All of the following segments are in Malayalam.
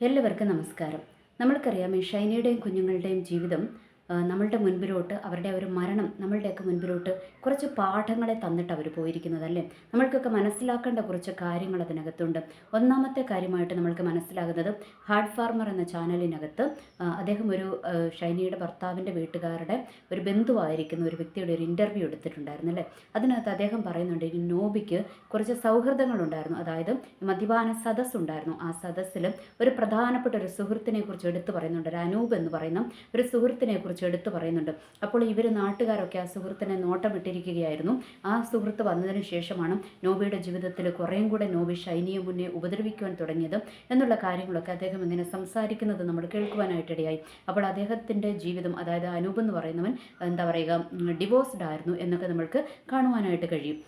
എല്ലാവർക്കും നമസ്കാരം. നമ്മൾക്കറിയാം ഷൈനിയുടെയും കുഞ്ഞുങ്ങളുടെയും ജീവിതം നമ്മളുടെ മുൻപിലോട്ട് അവരുടെ ഒരു മരണം നമ്മളുടെയൊക്കെ മുൻപിലോട്ട് കുറച്ച് പാഠങ്ങളെ തന്നിട്ട് അവർ പോയിരിക്കുന്നതല്ലേ? നമ്മൾക്കൊക്കെ മനസ്സിലാക്കേണ്ട കുറച്ച് കാര്യങ്ങൾ അതിനകത്തുണ്ട്. ഒന്നാമത്തെ കാര്യമായിട്ട് നമ്മൾക്ക് മനസ്സിലാകുന്നത് ഹാർഡ് ഫാർമർ എന്ന ചാനലിനകത്ത് അദ്ദേഹം ഒരു ഷൈനിയുടെ ഭർത്താവിന്റെ വീട്ടുകാരുടെ ഒരു ബന്ധുവായിരിക്കുന്ന ഒരു വ്യക്തിയുടെ ഒരു ഇന്റർവ്യൂ എടുത്തിട്ടുണ്ടായിരുന്നു അല്ലേ? അതിനകത്ത് അദ്ദേഹം പറയുന്നുണ്ട് ഈ നോബിക്ക് കുറച്ച് സൗഹൃദങ്ങളുണ്ടായിരുന്നു. അതായത് മദ്യപാന സദസ് ഉണ്ടായിരുന്നു ആ സദസ്സിൽ ഒരു പ്രധാനപ്പെട്ട ഒരു സുഹൃത്തിനെ കുറിച്ച് എടുത്തു പറയുന്നുണ്ട്. ഒരു അനൂപ് എന്ന് പറയുന്ന ഒരു സുഹൃത്തിനെ കുറിച്ച് എടുത്തു പറയുന്നുണ്ട്. അപ്പോൾ ഇവർ നാട്ടുകാരൊക്കെ ആ സുഹൃത്തിനെ നോട്ടമിട്ടിരിക്കുകയായിരുന്നു. ആ സുഹൃത്ത് വന്നതിന് ശേഷമാണ് നോബിയുടെ ജീവിതത്തിൽ കുറേയും കൂടെ നോബി ഷൈനിയെ മുന്നേ ഉപദ്രവിക്കുവാൻ തുടങ്ങിയത് എന്നുള്ള കാര്യങ്ങളൊക്കെ അദ്ദേഹം ഇങ്ങനെ സംസാരിക്കുന്നത് നമ്മൾ കേൾക്കുവാനായിട്ടിടയായി. അപ്പോൾ അദ്ദേഹത്തിന്റെ ജീവിതം അതായത് അനൂപ് എന്ന് പറയുന്നവൻ എന്താ പറയുക ഡിവോഴ്സ്ഡ് ആയിരുന്നു എന്നൊക്കെ നമ്മൾക്ക് കാണുവാനായിട്ട് കഴിയും.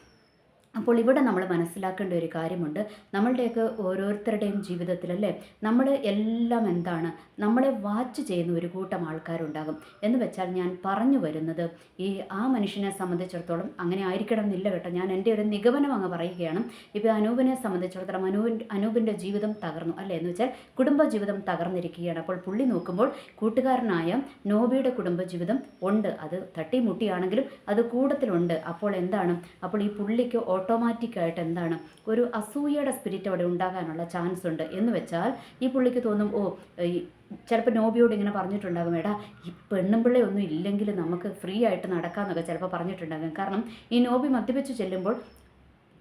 അപ്പോൾ ഇവിടെ നമ്മൾ മനസ്സിലാക്കേണ്ട ഒരു കാര്യമുണ്ട്. നമ്മളുടെയൊക്കെ ഓരോരുത്തരുടെയും ജീവിതത്തിലല്ലേ നമ്മൾ എല്ലാം എന്താണ് നമ്മളെ വാച്ച് ചെയ്യുന്ന ഒരു കൂട്ടം ആൾക്കാരുണ്ടാകും. എന്ന് വെച്ചാൽ ഞാൻ പറഞ്ഞു വരുന്നത് ഈ ആ മനുഷ്യനെ സംബന്ധിച്ചിടത്തോളം അങ്ങനെ ആയിരിക്കണം എന്നില്ല കേട്ടോ. ഞാൻ എന്റെ ഒരു നിഗമനം അങ്ങ് പറയുകയാണ്. ഇപ്പോൾ അനൂപിനെ സംബന്ധിച്ചിടത്തോളം അനൂപിൻ അനൂപിന്റെ ജീവിതം തകർന്നു അല്ലേ? എന്ന് വെച്ചാൽ കുടുംബ ജീവിതം തകർന്നിരിക്കുകയാണ്. അപ്പോൾ പുള്ളി നോക്കുമ്പോൾ കൂട്ടുകാരനായ നോബിയുടെ കുടുംബജീവിതം ഉണ്ട്. അത് തട്ടിമുട്ടിയാണെങ്കിലും അത് കൂടത്തിലുണ്ട് അപ്പോൾ എന്താണ്? അപ്പോൾ ഈ പുള്ളിക്ക് ഓട്ടോമാറ്റിക്കായിട്ട് എന്താണ് ഒരു അസൂയയുടെ സ്പിരിറ്റ് അവിടെ ഉണ്ടാകാനുള്ള ചാൻസ് ഉണ്ട്. എന്ന് വെച്ചാൽ ഈ പുള്ളിക്ക് തോന്നും ഓ ചിലപ്പോൾ നോബിയോട് ഇങ്ങനെ പറഞ്ഞിട്ടുണ്ടാകും എടാ ഈ പെണ്ണും പിള്ളയൊന്നും ഇല്ലെങ്കിൽ നമുക്ക് ഫ്രീ ആയിട്ട് നടക്കാമെന്നൊക്കെ ചിലപ്പോൾ പറഞ്ഞിട്ടുണ്ടാകും. കാരണം ഈ നോബി മദ്യപിച്ച് ചെല്ലുമ്പോൾ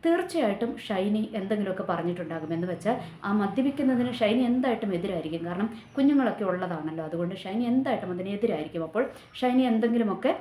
തീർച്ചയായിട്ടും ഷൈനി എന്തെങ്കിലുമൊക്കെ പറഞ്ഞിട്ടുണ്ടാകും. എന്ന് വെച്ചാൽ ആ മദ്യപിക്കുന്നതിന് ഷൈനി എന്തായിട്ടും എതിരായിരിക്കും. കാരണം കുഞ്ഞുങ്ങളൊക്കെ ഉള്ളതാണല്ലോ. അതുകൊണ്ട് ഷൈനി എന്തായിട്ടും അതിനെതിരായിരിക്കും അപ്പോൾ ഷൈനി എന്തെങ്കിലുമൊക്കെ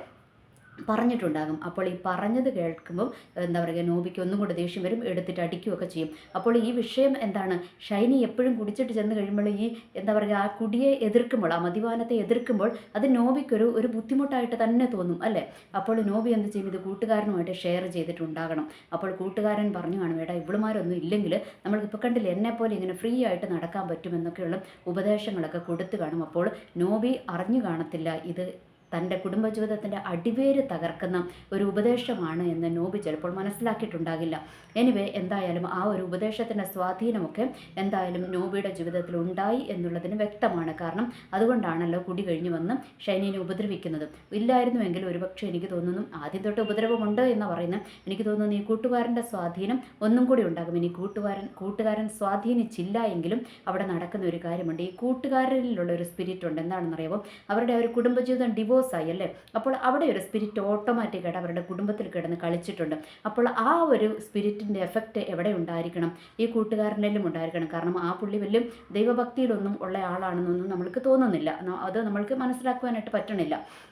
പറഞ്ഞിട്ടുണ്ടാകും. അപ്പോൾ ഈ പറഞ്ഞത് കേൾക്കുമ്പോൾ എന്താ പറയുക നോബിക്ക് ഒന്നും കൂടെ ദേഷ്യം വരും എടുത്തിട്ട് അടിക്കുകയൊക്കെ ചെയ്യും. അപ്പോൾ ഈ വിഷയം എന്താണ്? ഷൈനി എപ്പോഴും കുടിച്ചിട്ട് ചെന്ന് കഴിയുമ്പോൾ ഈ എന്താ പറയുക ആ കുടിയെ എതിർക്കുമ്പോൾ ആ മദ്യപാനത്തെ എതിർക്കുമ്പോൾ അത് നോബിക്കൊരു ഒരു ബുദ്ധിമുട്ടായിട്ട് തന്നെ തോന്നും അല്ലേ? അപ്പോൾ നോബി എന്ത് ചെയ്യും? ഇത് കൂട്ടുകാരനുമായിട്ട് ഷെയർ ചെയ്തിട്ടുണ്ടാകണം. അപ്പോൾ കൂട്ടുകാരൻ പറഞ്ഞു കാണും ഏടാ ഇവളുമാരൊന്നും ഇല്ലെങ്കിൽ നമ്മൾക്കിപ്പോൾ കണ്ടില്ലേ എന്നെ പോലെ ഇങ്ങനെ ഫ്രീ ആയിട്ട് നടക്കാൻ പറ്റുമെന്നൊക്കെയുള്ള ഉപദേശങ്ങളൊക്കെ കൊടുത്തു കാണും. അപ്പോൾ നോബി അറിഞ്ഞു കാണത്തില്ല ഇത് തന്റെ കുടുംബജീവിതത്തിന്റെ അടിവേര് തകർക്കുന്ന ഒരു ഉപദേശമാണ് എന്ന് നോബി ചിലപ്പോൾ മനസ്സിലാക്കിയിട്ടുണ്ടാകില്ല. എനിവേ എന്തായാലും ആ ഒരു ഉപദേശത്തിന്റെ സ്വാധീനമൊക്കെ എന്തായാലും നോബിയുടെ ജീവിതത്തിൽ ഉണ്ടായി എന്നുള്ളതിന് വ്യക്തമാണ്. കാരണം അതുകൊണ്ടാണല്ലോ കുടി കഴിഞ്ഞ് വന്ന് ഷൈനിനെ ഉപദ്രവിക്കുന്നത്. ഇല്ലായിരുന്നുവെങ്കിൽ ഒരുപക്ഷെ എനിക്ക് തോന്നുന്നു ആദ്യം തൊട്ട് ഉപദ്രവമുണ്ട് എന്ന് പറയുന്നത് എനിക്ക് തോന്നുന്നു ഈ കൂട്ടുകാരന്റെ സ്വാധീനം ഒന്നും കൂടി ഉണ്ടാകും. ഇനി കൂട്ടുകാരൻ കൂട്ടുകാരൻ സ്വാധീനിച്ചില്ല എങ്കിലും അവിടെ നടക്കുന്ന ഒരു കാര്യമുണ്ട്. ഈ കൂട്ടുകാരിലുള്ള ഒരു സ്പിരിറ്റ് ഉണ്ട് എന്താണെന്നറിയാമോ അവരുടെ ഒരു കുടുംബജീവിതം ഡിവോഴ്സ് ആയി അല്ലേ? അപ്പോൾ അവിടെ ഒരു സ്പിരിറ്റ് ഓട്ടോമാറ്റിക്കായിട്ട് അവരുടെ കുടുംബത്തിൽ കിടന്ന് കളിച്ചിട്ടുണ്ട്. അപ്പോൾ ആ ഒരു സ്പിരിറ്റിന്റെ എഫക്റ്റ് എവിടെ ഉണ്ടായിരിക്കണം? ഈ കൂട്ടുകാരനിലും ഉണ്ടായിരിക്കണം. കാരണം ആ പുള്ളി വലിയ ദൈവഭക്തിയിലൊന്നും ഉള്ള ആളാണെന്നൊന്നും നമ്മൾക്ക് തോന്നുന്നില്ല. അത് നമ്മൾക്ക് മനസ്സിലാക്കുവാനായിട്ട് പറ്റണില്ല.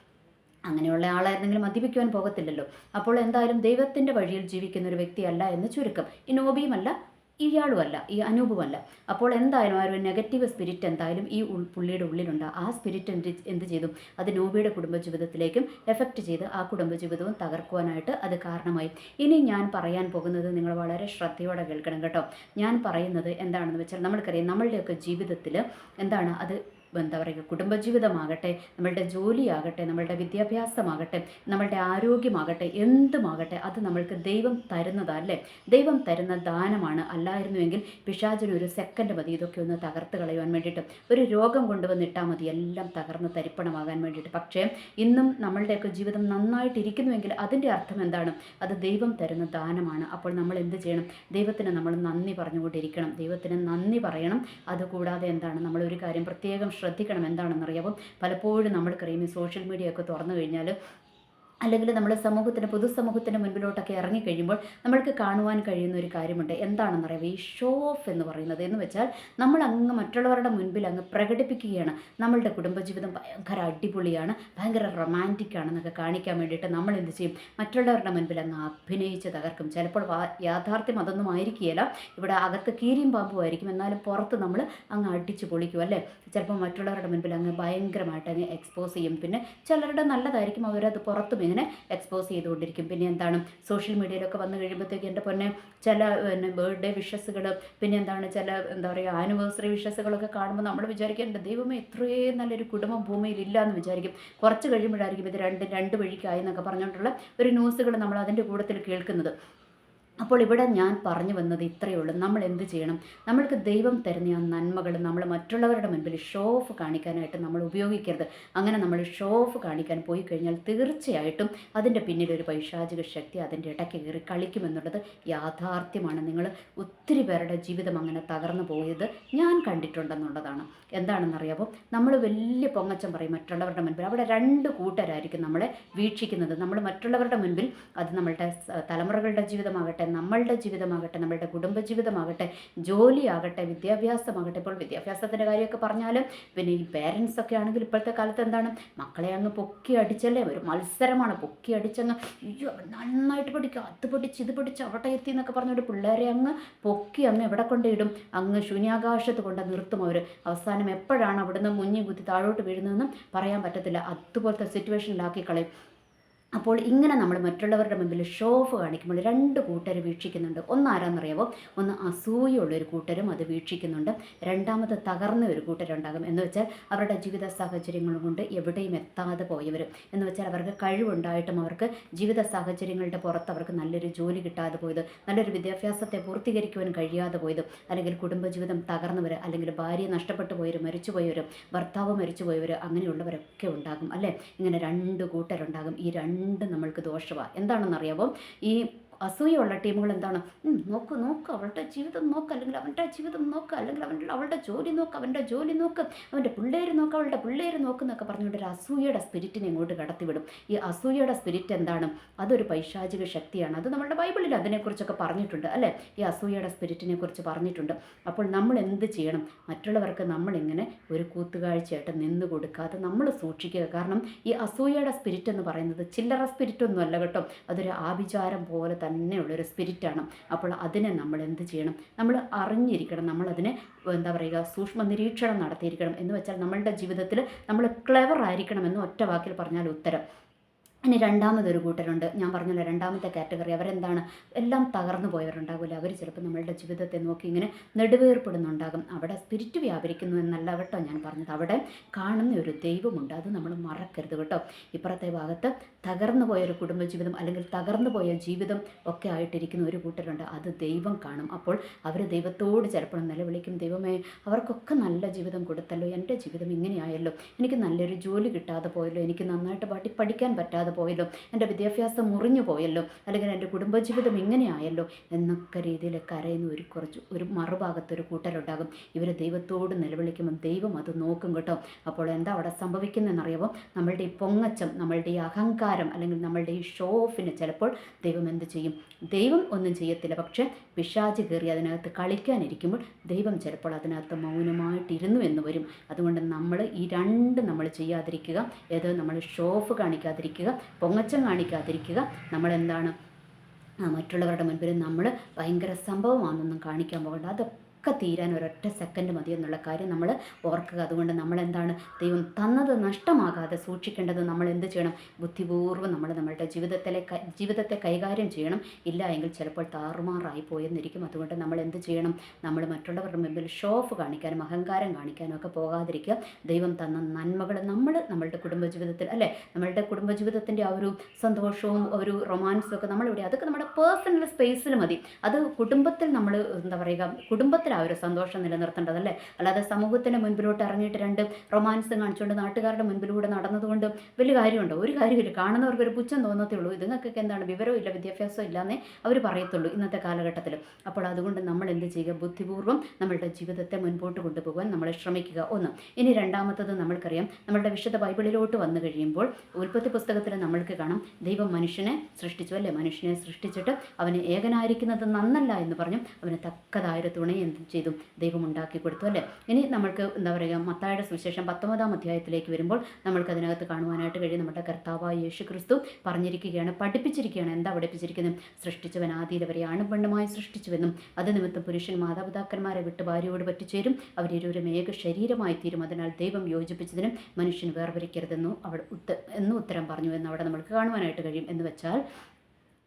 അങ്ങനെയുള്ള ആളായിരുന്നെങ്കിൽ മദ്യപിക്കുവാൻ പോകത്തില്ലല്ലോ. അപ്പോൾ എന്തായാലും ദൈവത്തിന്റെ വഴിയിൽ ജീവിക്കുന്ന ഒരു വ്യക്തിയല്ല എന്ന് ചുരുക്കം. ഈ നോബിയുമല്ല ഇയാളുമല്ല ഈ അനൂപുമല്ല. അപ്പോൾ എന്തായാലും ആ ഒരു നെഗറ്റീവ് സ്പിരിറ്റ് എന്തായാലും ഈ പുള്ളിയുടെ ഉള്ളിലുണ്ട്. ആ സ്പിരിറ്റ് എന്ത് എന്ത് ചെയ്തു? അത് നോബിയുടെ കുടുംബജീവിതത്തിലേക്കും എഫക്റ്റ് ചെയ്ത് ആ കുടുംബജീവിതവും തകർക്കുവാനായിട്ട് അത് കാരണമായി. ഇനി ഞാൻ പറയാൻ പോകുന്നത് നിങ്ങൾ വളരെ ശ്രദ്ധയോടെ കേൾക്കണം കേട്ടോ. ഞാൻ പറയുന്നത് എന്താണെന്ന് വെച്ചാൽ നമ്മൾക്കറിയാം നമ്മളുടെയൊക്കെ ജീവിതത്തിൽ എന്താണ് അത് എന്താ പറയുക കുടുംബജീവിതമാകട്ടെ നമ്മളുടെ ജോലിയാകട്ടെ നമ്മളുടെ വിദ്യാഭ്യാസമാകട്ടെ നമ്മളുടെ ആരോഗ്യമാകട്ടെ എന്തുമാകട്ടെ അത് നമ്മൾക്ക് ദൈവം തരുന്നതല്ലേ ദൈവം തരുന്ന ദാനമാണ് അല്ലായിരുന്നുവെങ്കിൽ പിശാചിന് ഒരു സെക്കൻഡ് മതി. ഇതൊക്കെ ഒന്ന് തകർത്ത് കളയുവാൻ വേണ്ടിയിട്ട് ഒരു രോഗം കൊണ്ടുവന്നിട്ടാൽ മതി. എല്ലാം തകർന്ന് തരിപ്പണമാകാൻ വേണ്ടിയിട്ട്. പക്ഷേ ഇന്നും നമ്മളുടെയൊക്കെ ജീവിതം നന്നായിട്ടിരിക്കുന്നുവെങ്കിൽ അതിന്റെ അർത്ഥം എന്താണ്? അത് ദൈവം തരുന്ന ദാനമാണ്. അപ്പോൾ നമ്മൾ എന്ത് ചെയ്യണം? ദൈവത്തിന് നമ്മൾ നന്ദി പറഞ്ഞുകൊണ്ടിരിക്കണം. ദൈവത്തിന് നന്ദി പറയണം. അതുകൂടാതെ എന്താണ്? നമ്മളൊരു കാര്യം പ്രത്യേകം എന്താണെന്നറിയാമോ പലപ്പോഴും നമ്മൾക്കറിയാം ഈ സോഷ്യൽ മീഡിയ ഒക്കെ തുറന്നു കഴിഞ്ഞാൽ അല്ലെങ്കിൽ നമ്മൾ സമൂഹത്തിന് പൊതുസമൂഹത്തിന്റെ മുൻപിലോട്ടൊക്കെ ഇറങ്ങിക്കഴിയുമ്പോൾ നമ്മൾക്ക് കാണുവാൻ കഴിയുന്ന ഒരു കാര്യമുണ്ട്. എന്താണെന്നറിയാം ഈ ഷോ ഓഫ് എന്ന് പറയുന്നത് എന്ന് വെച്ചാൽ നമ്മൾ അങ്ങ് മറ്റുള്ളവരുടെ മുൻപിൽ അങ്ങ് പ്രകടിപ്പിക്കുകയാണ്. നമ്മളുടെ കുടുംബജീവിതം ഭയങ്കര അടിപൊളിയാണ് ഭയങ്കര റൊമാന്റിക് ആണെന്നൊക്കെ കാണിക്കാൻ വേണ്ടിയിട്ട് നമ്മൾ എന്ത് ചെയ്യും? മറ്റുള്ളവരുടെ മുൻപിൽ അങ്ങ് അഭിനയിച്ച് തകർക്കും. ചിലപ്പോൾ യാഥാർത്ഥ്യം അതൊന്നും ആയിരിക്കുകയില്ല. ഇവിടെ അകത്ത് കീരിയും പാമ്പും ആയിരിക്കും. എന്നാലും പുറത്ത് നമ്മൾ അങ്ങ് അടിച്ച് പൊളിക്കും അല്ലേ? ചിലപ്പോൾ മറ്റുള്ളവരുടെ മുൻപിൽ അങ്ങ് ഭയങ്കരമായിട്ട് അങ്ങ് എക്സ്പോസ് ചെയ്യും. പിന്നെ ചിലരുടെ നല്ലതായിരിക്കും അവരത് പുറത്തും ഇങ്ങനെ എക്സ്പോസ് ചെയ്തുകൊണ്ടിരിക്കും. പിന്നെ എന്താണ്? സോഷ്യൽ മീഡിയയിലൊക്കെ വന്നു കഴിയുമ്പോഴത്തേക്ക് എന്റെ പൊന്നെ ചില പിന്നെ ബർത്ത്ഡേ വിഷസുകൾ പിന്നെ എന്താണ് ചില എന്താ പറയുക ആനിവേഴ്സറി വിഷസുകളൊക്കെ കാണുമ്പോൾ നമ്മൾ വിചാരിക്കും എന്റെ ദൈവമേ ഇത്രയും നല്ലൊരു കുടുംബം ഭൂമിയിൽ ഇല്ല എന്ന് വിചാരിക്കും. കുറച്ച് കഴിയുമ്പോഴായിരിക്കും ഇത് രണ്ട് രണ്ട് വഴിക്കായി എന്നൊക്കെ പറഞ്ഞുകൊണ്ടുള്ള ഒരു ന്യൂസുകൾ നമ്മൾ അതിന്റെ കൂട്ടത്തിൽ കേൾക്കുന്നത്. അപ്പോൾ ഇവിടെ ഞാൻ പറഞ്ഞു വന്നത് ഇത്രയേ ഉള്ളൂ. നമ്മൾ എന്ത് ചെയ്യണം? നമ്മൾക്ക് ദൈവം തരുന്ന ആ നന്മകൾ നമ്മൾ മറ്റുള്ളവരുടെ മുൻപിൽ ഷോ ഓഫ് കാണിക്കാനായിട്ട് നമ്മൾ ഉപയോഗിക്കരുത്. അങ്ങനെ നമ്മൾ ഷോ ഓഫ് കാണിക്കാൻ പോയി കഴിഞ്ഞാൽ തീർച്ചയായിട്ടും അതിന്റെ പിന്നിലൊരു പൈശാചിക ശക്തി അതിന്റെ ഇടയ്ക്ക് കയറി കളിക്കുമെന്നുള്ളത് യാഥാർത്ഥ്യമാണ്. നിങ്ങൾ ഒത്തിരി പേരുടെ ജീവിതം അങ്ങനെ തകർന്നു പോയത് ഞാൻ കണ്ടിട്ടുണ്ടെന്നുള്ളതാണ്. എന്താണെന്നറിയാമോ നമ്മൾ വലിയ പൊങ്ങച്ചം പറയും മറ്റുള്ളവരുടെ മുൻപിൽ. അവിടെ രണ്ട് കൂട്ടരായിരിക്കും നമ്മളെ വീക്ഷിക്കുന്നത്. നമ്മൾ മറ്റുള്ളവരുടെ മുൻപിൽ അത് നമ്മളുടെ തലമുറകളുടെ ജീവിതമാകട്ടെ നമ്മളുടെ ജീവിതമാകട്ടെ നമ്മളുടെ കുടുംബജീവിതമാകട്ടെ ജോലിയാകട്ടെ വിദ്യാഭ്യാസമാകട്ടെ. ഇപ്പോൾ വിദ്യാഭ്യാസത്തിന്റെ കാര്യമൊക്കെ പറഞ്ഞാലും പിന്നെ ഈ പേരൻസ് ഒക്കെ ആണെങ്കിൽ ഇപ്പോഴത്തെ കാലത്ത് എന്താണ്? മക്കളെ അങ്ങ് പൊക്കി അടിച്ചല്ലേ? ഒരു മത്സരമാണ്. പൊക്കി അടിച്ചങ്ങ് അയ്യോ നന്നായിട്ട് പഠിക്കുക അത് പഠിച്ച് ഇത് പഠിച്ച് അവിടെ എത്തി എന്നൊക്കെ പറഞ്ഞൊരു പിള്ളേരെ അങ്ങ് പൊക്കി അങ്ങ് എവിടെ കൊണ്ടിടും? അങ്ങ് ശൂന്യാകാശത്ത് കൊണ്ട് നിർത്തും അവർ അവസാനം എപ്പോഴാണ് അവിടുന്ന് മുങ്ങി കുത്തി താഴോട്ട് വീഴുന്നതെന്നും പറയാൻ പറ്റത്തില്ല. അതുപോലത്തെ സിറ്റുവേഷനിലാക്കി കളയും. അപ്പോൾ ഇങ്ങനെ നമ്മൾ മറ്റുള്ളവരുടെ മുമ്പിൽ ഷോ ഓഫ് കാണിക്കുമ്പോൾ രണ്ട് കൂട്ടർ വീക്ഷിക്കുന്നുണ്ട്. ഒന്ന് ആരാന്നറിയാവോ? ഒന്ന് അസൂയുള്ള ഒരു കൂട്ടരും അത് വീക്ഷിക്കുന്നുണ്ട്. രണ്ടാമത് തകർന്ന ഒരു കൂട്ടരുണ്ടാകും എന്ന് വെച്ചാൽ അവരുടെ ജീവിത സാഹചര്യങ്ങൾ കൊണ്ട് എവിടെയും എത്താതെ പോയവരും. എന്ന് വെച്ചാൽ അവർക്ക് കഴിവുണ്ടായിട്ടും അവർക്ക് ജീവിത സാഹചര്യങ്ങളുടെ പുറത്ത് അവർക്ക് നല്ലൊരു ജോലി കിട്ടാതെ പോയത് നല്ലൊരു വിദ്യാഭ്യാസത്തെ പൂർത്തീകരിക്കുവാൻ കഴിയാതെ പോയത് അല്ലെങ്കിൽ കുടുംബജീവിതം തകർന്നവർ അല്ലെങ്കിൽ ഭാര്യ നഷ്ടപ്പെട്ടു പോയവർ മരിച്ചു പോയവർ ഭർത്താവ് മരിച്ചു പോയവർ അങ്ങനെയുള്ളവരൊക്കെ ഉണ്ടാകും അല്ലേ? ഇങ്ങനെ രണ്ട് കൂട്ടരുണ്ടാകും. ഈ രണ്ടും നമ്മൾക്ക് ദോഷമാണ് എന്താണെന്നറിയാമോ ഈ അസൂയുള്ള ടീമുകൾ എന്താണ്? നോക്ക് നോക്ക് അവളുടെ ജീവിതം നോക്ക് അല്ലെങ്കിൽ അവന്റെ ജീവിതം നോക്ക് അല്ലെങ്കിൽ അവന്റെ അവളുടെ ജോലി നോക്ക് അവന്റെ ജോലി നോക്ക് അവന്റെ പിള്ളേർ നോക്ക് അവളുടെ പിള്ളേർ നോക്ക് എന്നൊക്കെ പറഞ്ഞുകൊണ്ട് ഒരു അസൂയയുടെ സ്പിരിറ്റിനെ ഇങ്ങോട്ട് കടത്തിവിടും. ഈ അസൂയയുടെ സ്പിരിറ്റ് എന്താണ്? അതൊരു പൈശാചിക ശക്തിയാണ്. അത് നമ്മുടെ ബൈബിളിൽ അതിനെക്കുറിച്ചൊക്കെ പറഞ്ഞിട്ടുണ്ട് അല്ലേ? ഈ അസൂയയുടെ സ്പിരിറ്റിനെ കുറിച്ച് പറഞ്ഞിട്ടുണ്ട്. അപ്പോൾ നമ്മൾ എന്ത് ചെയ്യണം? മറ്റുള്ളവർക്ക് നമ്മളിങ്ങനെ ഒരു കൂത്തുകാഴ്ചയായിട്ട് നിന്ന് കൊടുക്കാതെ നമ്മൾ സൂക്ഷിക്കുക. കാരണം ഈ അസൂയയുടെ സ്പിരിറ്റ് എന്ന് പറയുന്നത് ചില്ലറ സ്പിരിറ്റ് ഒന്നും അല്ല കേട്ടോ. അതൊരു ആഭിചാരം പോലെ തന്നെയുള്ളൊരു സ്പിരിറ്റാണ്. അപ്പോൾ അതിനെ നമ്മൾ എന്ത് ചെയ്യണം? നമ്മൾ അറിഞ്ഞിരിക്കണം. നമ്മളതിനെ എന്താ പറയുക സൂക്ഷ്മ നിരീക്ഷണം നടത്തിയിരിക്കണം എന്ന് വെച്ചാൽ നമ്മളുടെ ജീവിതത്തിൽ നമ്മൾ ക്ലെവർ ആയിരിക്കണം എന്ന് ഒറ്റ വാക്കിൽ പറഞ്ഞാൽ ഉത്തരം. ഇനി രണ്ടാമതൊരു കൂട്ടരുണ്ട്. ഞാൻ പറഞ്ഞല്ലോ രണ്ടാമത്തെ കാറ്റഗറി അവരെന്താണ്? എല്ലാം തകർന്നു പോയവരുണ്ടാകില്ല അവർ ചിലപ്പോൾ നമ്മളുടെ ജീവിതത്തെ നോക്കി ഇങ്ങനെ നെടുവേർപ്പെടുന്നുണ്ടാകും. അവിടെ സ്പിരിറ്റ് വ്യാപരിക്കുന്നു എന്നല്ല കേട്ടോ ഞാൻ പറഞ്ഞത്. അവിടെ കാണുന്ന ഒരു ദൈവമുണ്ട്. അത് നമ്മൾ മറക്കരുത് കേട്ടോ. ഇപ്പുറത്തെ ഭാഗത്ത് തകർന്നു പോയ ഒരു കുടുംബജീവിതം അല്ലെങ്കിൽ തകർന്നു പോയ ജീവിതം ഒക്കെ ആയിട്ടിരിക്കുന്ന ഒരു കൂട്ടരുണ്ട്. അത് ദൈവം കാണും. അപ്പോൾ അവർ ദൈവത്തോട് ചിലപ്പോൾ നിലവിളിക്കും ദൈവമേ അവർക്കൊക്കെ നല്ല ജീവിതം കൊടുത്തല്ലോ. എന്റെ ജീവിതം ഇങ്ങനെയായല്ലോ. എനിക്ക് നല്ലൊരു ജോലി കിട്ടാതെ പോയല്ലോ. എനിക്ക് നന്നായിട്ട് പാട്ടി പഠിക്കാൻ പറ്റാതെ പോയല്ലോ. എന്റെ വിദ്യാഭ്യാസം മുറിഞ്ഞു പോയല്ലോ. അല്ലെങ്കിൽ എന്റെ കുടുംബജീവിതം ഇങ്ങനെയായല്ലോ എന്നൊക്കെ രീതിയിൽ കരയുന്ന ഒരു കുറച്ച് ഒരു മറുഭാഗത്തൊരു കൂട്ടരുണ്ടാകും. ഇവർ ദൈവത്തോട് നിലവിളിക്കുമ്പോൾ ദൈവം അത് നോക്കും കേട്ടോ. അപ്പോൾ എന്താ അവിടെ സംഭവിക്കുന്നതെന്നറിയാമോ നമ്മളുടെ ഈ പൊങ്ങച്ചം നമ്മളുടെ ഈ അഹങ്കാരം അല്ലെങ്കിൽ നമ്മളുടെ ഈ ഷോ ഓഫിന് ചിലപ്പോൾ ദൈവം എന്ത് ചെയ്യും? ദൈവം ഒന്നും ചെയ്യത്തില്ല. പക്ഷേ പിശാച് കയറി അതിനകത്ത് കളിക്കാനിരിക്കുമ്പോൾ ദൈവം ചിലപ്പോൾ അതിനകത്ത് മൗനമായിട്ടിരുന്നു എന്ന് വരും. അതുകൊണ്ട് നമ്മൾ ഈ രണ്ട് നമ്മൾ ചെയ്യാതിരിക്കുക. ഏത് നമ്മൾ ഷോ ഓഫ് കാണിക്കാതിരിക്കുക. പൊങ്ങച്ചം കാണിക്കാതിരിക്കുക. നമ്മളെന്താണ്? മറ്റുള്ളവരുടെ മുൻപിൽ നമ്മൾ ഭയങ്കര സംഭവമാണെന്നൊന്നും കാണിക്കാൻ പോകണ്ട. അതൊക്കെ തീരാൻ ഒരൊറ്റ സെക്കൻഡ് മതി എന്നുള്ള കാര്യം നമ്മൾ ഓർക്കുക. അതുകൊണ്ട് നമ്മൾ എന്താണ് ദൈവം തന്നത് നഷ്ടമാകാതെ സൂക്ഷിക്കേണ്ടത് നമ്മൾ എന്ത് ചെയ്യണം? ബുദ്ധിപൂർവം നമ്മൾ നമ്മളുടെ ജീവിതത്തിലെ ജീവിതത്തെ കൈകാര്യം ചെയ്യണം. ഇല്ല എങ്കിൽ ചിലപ്പോൾ താറുമാറായി പോയെന്നിരിക്കും. അതുകൊണ്ട് നമ്മൾ എന്ത് ചെയ്യണം? നമ്മൾ മറ്റുള്ളവരുടെ മുമ്പിൽ ഷോ ഓഫ് കാണിക്കാനും അഹങ്കാരം കാണിക്കാനും ഒക്കെ പോകാതിരിക്കുക. ദൈവം തന്ന നന്മകൾ നമ്മൾ നമ്മളുടെ കുടുംബജീവിതത്തിൽ അല്ലേ? നമ്മളുടെ കുടുംബജീവിതത്തിന്റെ ആ ഒരു സന്തോഷവും ഒരു റൊമാൻസും ഒക്കെ നമ്മളിവിടെ അതൊക്കെ നമ്മുടെ പേഴ്സണൽ സ്പേസിൽ മതി. അത് കുടുംബത്തിൽ നമ്മൾ എന്താ പറയുക കുടുംബത്തിൽ ആ ഒരു സന്തോഷം നിലനിർത്തേണ്ടതല്ലേ? അല്ലാതെ സമൂഹത്തിന്റെ മുൻപിലോട്ട് ഇറങ്ങിയിട്ട് രണ്ട് റൊമാൻസ് കാണിച്ചുകൊണ്ട് നാട്ടുകാരുടെ മുൻപിലൂടെ നടന്നതുകൊണ്ട് വലിയ കാര്യമുണ്ടോ? ഒരു കാര്യമില്ല. കാണുന്നവർക്ക് ഒരു പുച്ഛം തോന്നത്തേ ഉള്ളൂ. ഇതുങ്ങൾക്കൊക്കെ എന്താണ്? വിവരവും ഇല്ല വിദ്യാഭ്യാസം ഇല്ലാന്നേ അവർ പറയത്തുള്ളൂ ഇന്നത്തെ കാലഘട്ടത്തിൽ. അപ്പോൾ അതുകൊണ്ട് നമ്മൾ എന്ത് ചെയ്യുക? ബുദ്ധിപൂർവം നമ്മളുടെ ജീവിതത്തെ മുൻപോട്ട് കൊണ്ടുപോകാൻ നമ്മൾ ശ്രമിക്കുക. ഒന്ന് ഇനി രണ്ടാമത്തത് നമ്മൾക്കറിയാം. നമ്മളുടെ വിശുദ്ധ ബൈബിളിലോട്ട് വന്നു കഴിയുമ്പോൾ ഉൽപ്പത്തി പുസ്തകത്തിൽ നമ്മൾക്ക് കാണാം ദൈവം മനുഷ്യനെ സൃഷ്ടിച്ചു അല്ലേ? മനുഷ്യനെ സൃഷ്ടിച്ചിട്ട് അവനെ ഏകനായിരിക്കുന്നത് നന്നല്ല എന്ന് പറഞ്ഞു അവന് തക്കതായ തുണ എന്ത് ചെയ്തു ദൈവം ഉണ്ടാക്കി കൊടുത്തു അല്ലേ? ഇനി നമ്മൾക്ക് എന്താ പറയുക മത്തായുടെ സുവിശേഷം പത്തൊമ്പതാം അധ്യായത്തിലേക്ക് വരുമ്പോൾ നമ്മൾക്ക് അതിനകത്ത് കാണുവാനായിട്ട് കഴിയും. നമ്മുടെ കർത്താവായ യേശു ക്രിസ്തു പറഞ്ഞിരിക്കുകയാണ് പഠിപ്പിച്ചിരിക്കുകയാണ്. എന്താ പഠിപ്പിച്ചിരിക്കുന്നത്? സൃഷ്ടിച്ചവൻ ആദിയിലവരെ ആണുപെണ്ണുമായി സൃഷ്ടിച്ചുവെന്നും അത് നിമിത്തം പുരുഷൻ മാതാപിതാക്കന്മാരെ വിട്ട് ഭാര്യയോട് പറ്റിച്ചേരും അവരിരുവരും ഏക ശരീരമായി തീരും അതിനാൽ ദൈവം യോജിപ്പിച്ചതിനും മനുഷ്യൻ വേർതിരിക്കരുതെന്നു അവിടെ ഉത്ത എന്ന് ഉത്തരം പറഞ്ഞു എന്ന് അവിടെ നമ്മൾക്ക് കാണുവാനായിട്ട് കഴിയും. എന്ന് വെച്ചാൽ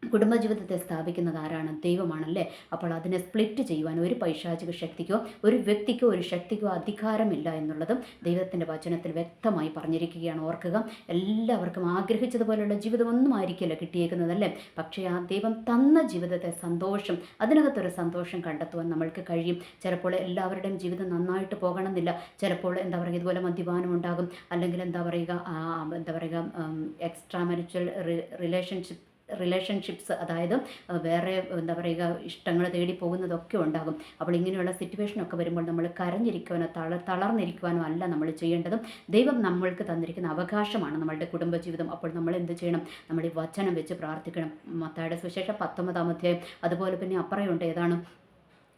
കുടുംബജീവിതത്തെ സ്ഥാപിക്കുന്നത് ആരാണ്? ദൈവമാണല്ലേ? അപ്പോൾ അതിനെ സ്പ്ലിറ്റ് ചെയ്യുവാൻ ഒരു പൈശാചിക ശക്തിക്കോ ഒരു വ്യക്തിക്കോ ഒരു ശക്തിക്കോ അധികാരമില്ല എന്നുള്ളതും ദൈവത്തിന്റെ വചനത്തിൽ വ്യക്തമായി പറഞ്ഞിരിക്കുകയാണ്. ഓർക്കുക എല്ലാവർക്കും ആഗ്രഹിച്ചതുപോലെയുള്ള ജീവിതം ഒന്നും ആയിരിക്കില്ല കിട്ടിയേക്കുന്നതല്ലേ? പക്ഷേ ആ ദൈവം തന്ന ജീവിതത്തെ സന്തോഷം അതിനകത്തൊരു സന്തോഷം കണ്ടെത്തുവാൻ നമ്മൾക്ക് കഴിയും. ചിലപ്പോൾ എല്ലാവരുടെയും ജീവിതം നന്നായിട്ട് പോകണമെന്നില്ല. ചിലപ്പോൾ എന്താ പറയുക ഇതുപോലെ മദ്യപാനം ഉണ്ടാകും. അല്ലെങ്കിൽ എന്താ പറയുക എന്താ പറയുക എക്സ്ട്രാ മരിച്വൽ റിലേഷൻഷിപ്പ് റിലേഷൻഷിപ്സ് അതായത് വേറെ എന്താ പറയുക ഇഷ്ടങ്ങൾ തേടി പോകുന്നതൊക്കെ ഉണ്ടാകും. അപ്പോൾ ഇങ്ങനെയുള്ള സിറ്റുവേഷനൊക്കെ വരുമ്പോൾ നമ്മൾ കരഞ്ഞിരിക്കുവാനോ തള തളർന്നിരിക്കുവാനോ അല്ല നമ്മൾ ചെയ്യേണ്ടതും. ദൈവം നമ്മൾക്ക് തന്നിരിക്കുന്ന അവകാശമാണ് നമ്മളുടെ കുടുംബജീവിതം. അപ്പോൾ നമ്മൾ എന്ത് ചെയ്യണം? നമ്മൾ ഈ വചനം വെച്ച് പ്രാർത്ഥിക്കണം. മത്തായുടെ സുശേഷം പത്തൊമ്പതാം അധ്യായം. അതുപോലെ പിന്നെ അപ്പറയുണ്ട്. ഏതാണ്?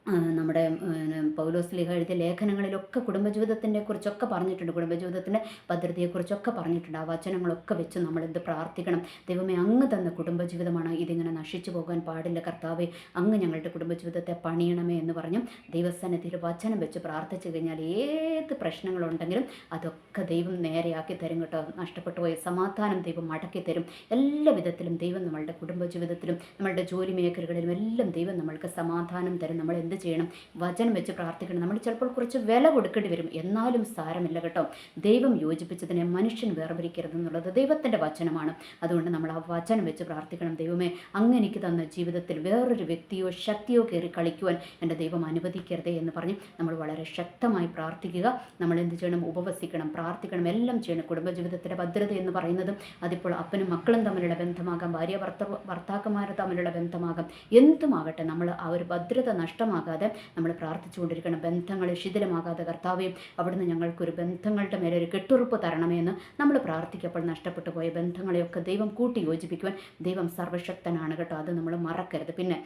നമ്മുടെ പൗലോസ് പൗലോസ്ലിഹ എഴുതിയ ലേഖനങ്ങളിലൊക്കെ കുടുംബജീവിതത്തിന്റെ കുറിച്ചൊക്കെ പറഞ്ഞിട്ടുണ്ട്. കുടുംബജീവിതത്തിന്റെ ഭദ്രതയെക്കുറിച്ചൊക്കെ പറഞ്ഞിട്ടുണ്ട്. ആ വചനങ്ങളൊക്കെ വെച്ച് നമ്മളെന്ത് പ്രാർത്ഥിക്കണം. ദൈവമേ അങ്ങ് തന്ന കുടുംബജീവിതമാണ് ഇതിങ്ങനെ നശിച്ചു പോകാൻ പാടില്ല. കർത്താവെ അങ്ങ് ഞങ്ങളുടെ കുടുംബജീവിതത്തെ പണിയണമേ എന്ന് പറഞ്ഞ് ദൈവസ്ഥാനത്തിൽ വചനം വെച്ച് പ്രാർത്ഥിച്ചു കഴിഞ്ഞാൽ ഏത് പ്രശ്നങ്ങളുണ്ടെങ്കിലും അതൊക്കെ ദൈവം നേരെയാക്കി തരും കേട്ടോ. നഷ്ടപ്പെട്ടു പോയ സമാധാനം ദൈവം മടക്കി തരും. എല്ലാ വിധത്തിലും ദൈവം നമ്മളുടെ കുടുംബജീവിതത്തിലും നമ്മളുടെ ജോലി മേഖലകളിലും എല്ലാം ദൈവം നമ്മൾക്ക് സമാധാനം തരും. നമ്മൾ എന്ത് ചെയ്യണം? വചനം വെച്ച് പ്രാർത്ഥിക്കണം. നമ്മൾ ചിലപ്പോൾ കുറച്ച് വില കൊടുക്കേണ്ടി വരും. എന്നാലും സാരമില്ല കേട്ടോ. ദൈവം യോജിപ്പിച്ചതിനെ മനുഷ്യൻ വേർപിരിക്കരുത് എന്നുള്ളത് ദൈവത്തിന്റെ വചനമാണ്. അതുകൊണ്ട് നമ്മൾ ആ വചനം വെച്ച് പ്രാർത്ഥിക്കണം. ദൈവമേ അങ്ങ് എനിക്ക് തന്ന ജീവിതത്തിൽ വേറൊരു വ്യക്തിയോ ശക്തിയോ കയറി കളിക്കുവാൻ എന്റെ ദൈവം അനുവദിക്കരുതേ എന്ന് പറഞ്ഞ് നമ്മൾ വളരെ ശക്തമായി പ്രാർത്ഥിക്കുക. നമ്മൾ എന്ത് ചെയ്യണം? ഉപവസിക്കണം പ്രാർത്ഥിക്കണം. എല്ലാം ചെയ്യണം. കുടുംബജീവിതത്തിന്റെ ഭദ്രത എന്ന് പറയുന്നതും അതിപ്പോൾ അപ്പനും മക്കളും തമ്മിലുള്ള ബന്ധമാകാം. ഭാര്യ ഭർത്ത ഭർത്താക്കന്മാർ തമ്മിലുള്ള ബന്ധമാകാം. എന്തുമാകട്ടെ നമ്മൾ ആ ഒരു ഭദ്രത നഷ്ടമാകാം ആകാതെ നമ്മൾ പ്രാർത്ഥിച്ചുകൊണ്ടിരിക്കണം. ബന്ധങ്ങൾ ശിഥിലമാകാതെ കർത്താവേയും അവിടുന്ന് ഞങ്ങൾക്കൊരു ബന്ധങ്ങളുടെ മേലെ ഒരു കെട്ടുറപ്പ് തരണമെന്ന് നമ്മൾ പ്രാർത്ഥിക്കപ്പോൾ നഷ്ടപ്പെട്ടു പോയ ബന്ധങ്ങളെയൊക്കെ ദൈവം കൂട്ടി യോജിപ്പിക്കുവാൻ ദൈവം സർവശക്തനാണ് കേട്ടോ. അത് നമ്മൾ മറക്കരുത്. പിന്നെ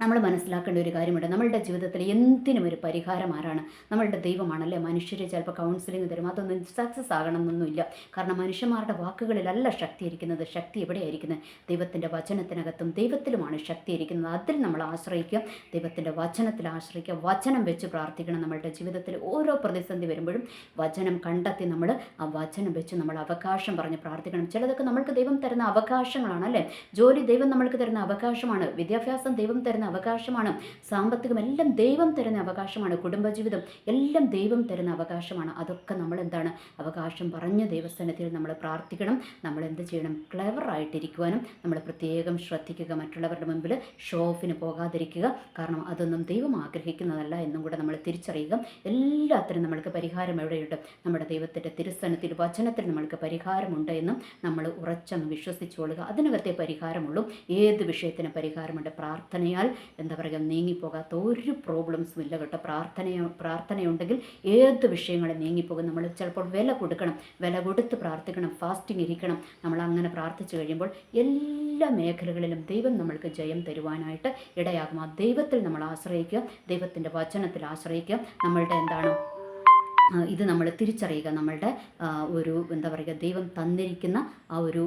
നമ്മൾ മനസ്സിലാക്കേണ്ട ഒരു കാര്യമുണ്ട്. നമ്മളുടെ ജീവിതത്തിൽ എന്തിനും ഒരു പരിഹാരം ആരാണ്? നമ്മളുടെ ദൈവമാണല്ലേ? മനുഷ്യരെ ചിലപ്പോൾ കൗൺസിലിംഗ് തരും. അതൊന്നും സക്സസ് ആകണമെന്നൊന്നുമില്ല. കാരണം മനുഷ്യന്മാരുടെ വാക്കുകളിലല്ല ശക്തി ഇരിക്കുന്നത്. ശക്തി എവിടെയായിരിക്കുന്നത് ദൈവത്തിന്റെ വചനത്തിനകത്തും ദൈവത്തിലുമാണ് ശക്തി ഇരിക്കുന്നത്. അതിൽ നമ്മൾ ആശ്രയിക്കുക ദൈവത്തിന്റെ വചനത്തിൽ ആശ്രയിക്കുക. വചനം വെച്ച് പ്രാർത്ഥിക്കണം നമ്മളുടെ ജീവിതത്തിൽ. ഓരോ പ്രതിസന്ധി വരുമ്പോഴും വചനം കണ്ടെത്തി നമ്മൾ ആ വചനം വെച്ച് നമ്മൾ അവകാശം പറഞ്ഞ് പ്രാർത്ഥിക്കണം. ചിലതൊക്കെ നമ്മൾക്ക് ദൈവം തരുന്ന അവകാശങ്ങളാണ് അല്ലേ ജോലി ദൈവം നമ്മൾക്ക് തരുന്ന അവകാശമാണ്. വിദ്യാഭ്യാസം ദൈവം തരുന്ന അവകാശമാണ്. സാമ്പത്തികം എല്ലാം ദൈവം തരുന്ന അവകാശമാണ്. കുടുംബജീവിതം എല്ലാം ദൈവം തരുന്ന അവകാശമാണ്. അതൊക്കെ നമ്മൾ എന്താണ് അവകാശം പറഞ്ഞ ദൈവസ്ഥാനത്തിൽ നമ്മൾ പ്രാർത്ഥിക്കണം. നമ്മൾ എന്ത് ചെയ്യണം? ക്ലെവർ ആയിട്ടിരിക്കുവാനും നമ്മൾ പ്രത്യേകം ശ്രദ്ധിക്കുക. മറ്റുള്ളവരുടെ മുമ്പിൽ ഷോ ഓഫിന് പോകാതിരിക്കുക. കാരണം അതൊന്നും ദൈവം ആഗ്രഹിക്കുന്നതല്ല എന്നും കൂടെ നമ്മൾ തിരിച്ചറിയുക. എല്ലാത്തിനും നമ്മൾക്ക് പരിഹാരം എവിടെയുണ്ട്? നമ്മുടെ ദൈവത്തിന്റെ തിരുസ്ഥാനത്തിൽ വചനത്തിൽ നമ്മൾക്ക് പരിഹാരമുണ്ട് എന്നും നമ്മൾ ഉറച്ചങ്ങ് വിശ്വസിച്ചുകൊള്ളുക അതിനകത്തെ പരിഹാരമുള്ളൂ. ഏത് വിഷയത്തിന് പരിഹാരമുണ്ട്. പ്രാർത്ഥനയാൽ എന്താ പറയുക നീങ്ങിപ്പോകാത്ത ഒരു പ്രോബ്ലംസും ഇല്ല കേട്ടോ. പ്രാർത്ഥനയോ പ്രാർത്ഥനയുണ്ടെങ്കിൽ ഏത് വിഷയങ്ങളും നീങ്ങിപ്പോകും? നമ്മൾ ചിലപ്പോൾ വില കൊടുക്കണം വില കൊടുത്ത് പ്രാർത്ഥിക്കണം ഫാസ്റ്റിംഗ് ഇരിക്കണം. നമ്മൾ അങ്ങനെ പ്രാർത്ഥിച്ചു കഴിയുമ്പോൾ എല്ലാ മേഖലകളിലും ദൈവം നമ്മൾക്ക് ജയം തരുവാനായിട്ട് ഇടയാകും. ആ ദൈവത്തിൽ നമ്മൾ ആശ്രയിക്കുക ദൈവത്തിന്റെ വചനത്തിൽ ആശ്രയിക്കുക. നമ്മളുടെ എന്താണ് ഇത് നമ്മൾ തിരിച്ചറിയുക. നമ്മളുടെ ഒരു എന്താ പറയുക ദൈവം തന്നിരിക്കുന്ന ആ ഒരു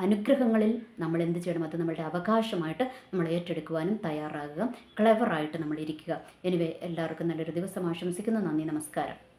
അനുഗ്രഹങ്ങളിൽ നമ്മൾ എന്ത് ചെയ്യണം? അത് നമ്മളുടെ അവകാശമായിട്ട് നമ്മൾ ഏറ്റെടുക്കുവാനും തയ്യാറാകുക. ക്ലെവറായിട്ട് നമ്മൾ ഇരിക്കുക. എനിവേ എല്ലാവർക്കും നല്ലൊരു ദിവസം ആശംസിക്കുന്നു. നന്ദി നമസ്കാരം.